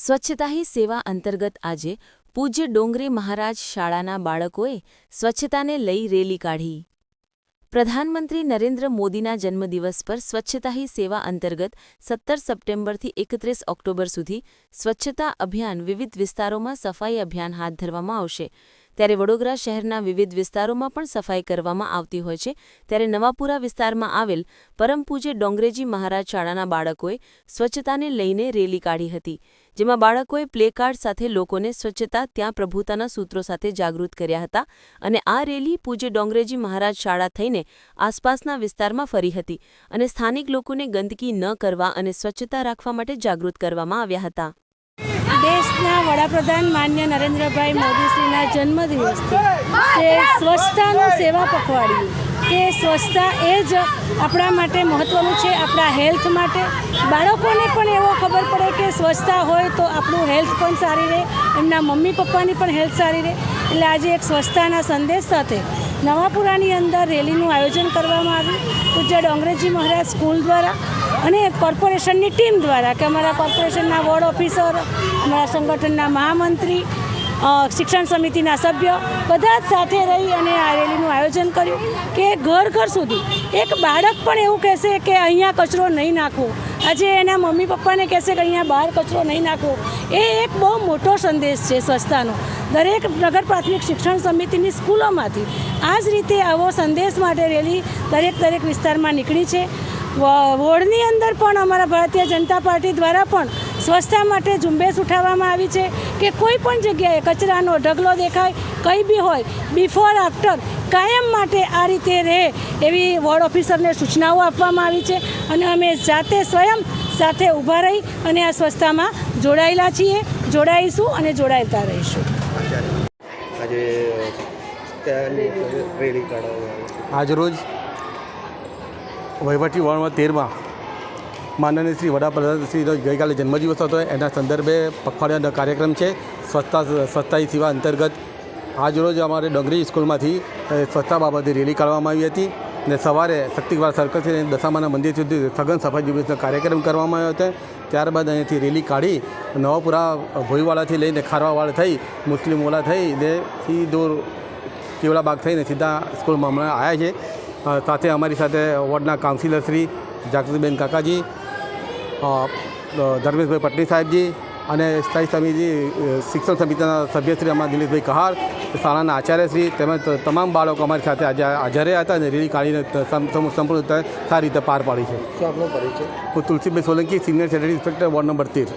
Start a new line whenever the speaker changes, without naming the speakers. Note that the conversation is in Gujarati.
સ્વચ્છતા હી સેવા અંતર્ગત આજે પૂજ્ય ડોંગરે મહારાજ શાળાના બાળકોએ સ્વચ્છતાને લઈ રેલી કાઢી. પ્રધાનમંત્રી નરેન્દ્ર મોદીના જન્મદિવસ પર સ્વચ્છતા હી સેવા અંતર્ગત સત્તર સપ્ટેમ્બરથી એકત્રીસ ઓક્ટોબર સુધી સ્વચ્છતા અભિયાન વિવિધ વિસ્તારોમાં સફાઈ અભિયાન હાથ ધરવામાં આવશે. ત્યારે વડોદરા શહેરના વિવિધ વિસ્તારોમાં પણ સફાઈ કરવામાં આવતી હોય છે. ત્યારે નવાપુરા વિસ્તારમાં આવેલ પરમ પૂજ્ય ડોંગરેજી મહારાજ શાળાના બાળકોએ સ્વચ્છતાને લઈને રેલી કાઢી હતી, જેમાં બાળકોએ પ્લેકાર્ડ સાથે લોકોને સ્વચ્છતા, ત્યાં પ્રભુતાના સૂત્રો સાથે જાગૃત કર્યા હતા અને આ રેલી પૂજ્ય ડોંગરેજી મહારાજ શાળા થઈને આસપાસના વિસ્તારમાં ફરી હતી અને સ્થાનિક લોકોને ગંદકી ન કરવા અને સ્વચ્છતા રાખવા માટે જાગૃત કરવામાં આવ્યા હતા.
દેશના વડાપ્રધાન માન્ય નરેન્દ્રભાઈ મોદીશ્રીના જન્મદિવસથી તે સ્વચ્છતાનું સેવા પખવાડિયું. કે સ્વચ્છતા એ જ આપણા માટે મહત્ત્વનું છે, આપણા હેલ્થ માટે. બાળકોને પણ એવો ખબર પડે કે સ્વચ્છતા હોય તો આપણું હેલ્થ પણ સારી રહે, એમના મમ્મી પપ્પાની પણ હેલ્થ સારી રહે. એટલે આજે એક સ્વચ્છતાના સંદેશ સાથે નવાપુરાની અંદર રેલીનું આયોજન કરવામાં આવ્યું. પૂજ્ય ડોંગરેજી મહારાજ સ્કૂલ દ્વારા અને કોર્પોરેશનની ટીમ દ્વારા કે અમારા કોર્પોરેશનના વોર્ડ ઓફિસર, અમારા સંગઠનના મહામંત્રી શિક્ષણ સમિતિના સભ્ય બધા જ સાથે રહી અને આ રેલીનું આયોજન કર્યું કે ઘર ઘર સુધી એક બાળક પણ એવું કહેશે કે અહીંયા કચરો નહીં નાખવો આજે એના મમ્મી પપ્પાને કહેશે કે અહીંયા બહાર કચરો નહીં નાખવો એ એક બહુ મોટો સંદેશ છે સ્વચ્છતાનો. દરેક નગર પ્રાથમિક શિક્ષણ સમિતિની સ્કૂલોમાંથી આ જ રીતે આવો સંદેશ માટે રેલી દરેક દરેક વિસ્તારમાં નીકળી છે. વોર્ડની અંદર પણ અમારા ભારતીય જનતા પાર્ટી દ્વારા પણ સ્વચ્છતા માટે ઝુંબેશ ઉઠાવવામાં આવી છે કે કોઈ પણ જગ્યાએ કચરાનો ઢગલો દેખાય કંઈ બી હોય બિફોર આફ્ટર કાયમ માટે આ રીતે રહે એવી વોર્ડ ઓફિસરને સૂચનાઓ આપવામાં આવી છે અને અમે જાતે સ્વયં સાથે ઊભા રહી અને આ સ્વચ્છતામાં જોડાયેલા છીએ જોડાઈશું અને જોડાયેલા રહીશું.
આજે રેલી કાઢવામાં આવી
આજરોજ વહીવટી વર્ણમાં તેરમાં માનનીય શ્રી વડાપ્રધાન શ્રીનો ગઈકાલે જન્મદિવસ હતો. એના સંદર્ભે પખવાડિયાનો કાર્યક્રમ છે. સ્વચ્છતા સ્વચ્છતા સેવા અંતર્ગત આજરોજ અમારે ડોંગરી સ્કૂલમાંથી સ્વચ્છતા બાબતે રેલી કાઢવામાં આવી હતી ને સવારે શક્તિવાર સર્કલથી લઈને દશામાના મંદિર સુધી સઘન સફાઈ દિવસનો કાર્યક્રમ કરવામાં આવ્યો હતો. ત્યારબાદ અહીંયાથી રેલી કાઢી નવાપુરા ભોઈવાળાથી લઈને ખારવાવાળા થઈ મુસ્લિમવાળા થઈ ને સીધો કેવડા બાગ થઈને સીધા સ્કૂલમાં હમણાં આવ્યા છે. સાથે અમારી સાથે વોર્ડના કાઉન્સિલર શ્રી જાગૃતિબેન કાકાજી ધર્મેશભાઈ પટણી સાહેબજી અને સ્થાયી સમિતિ શિક્ષણ સમિતિના સભ્યશ્રી અમારા દિલીપભાઈ કહાર શાળાના આચાર્યશ્રી તેમજ તમામ બાળકો અમારી સાથે આજે હાજર હતા અને રેલી કાઢીને સંપૂર્ણ રીતે સારી રીતે પાર પાડી છે.
શું આપનો પરિચય?
હું Tulsibhai Solanki senior secretary inspector ward number તેર.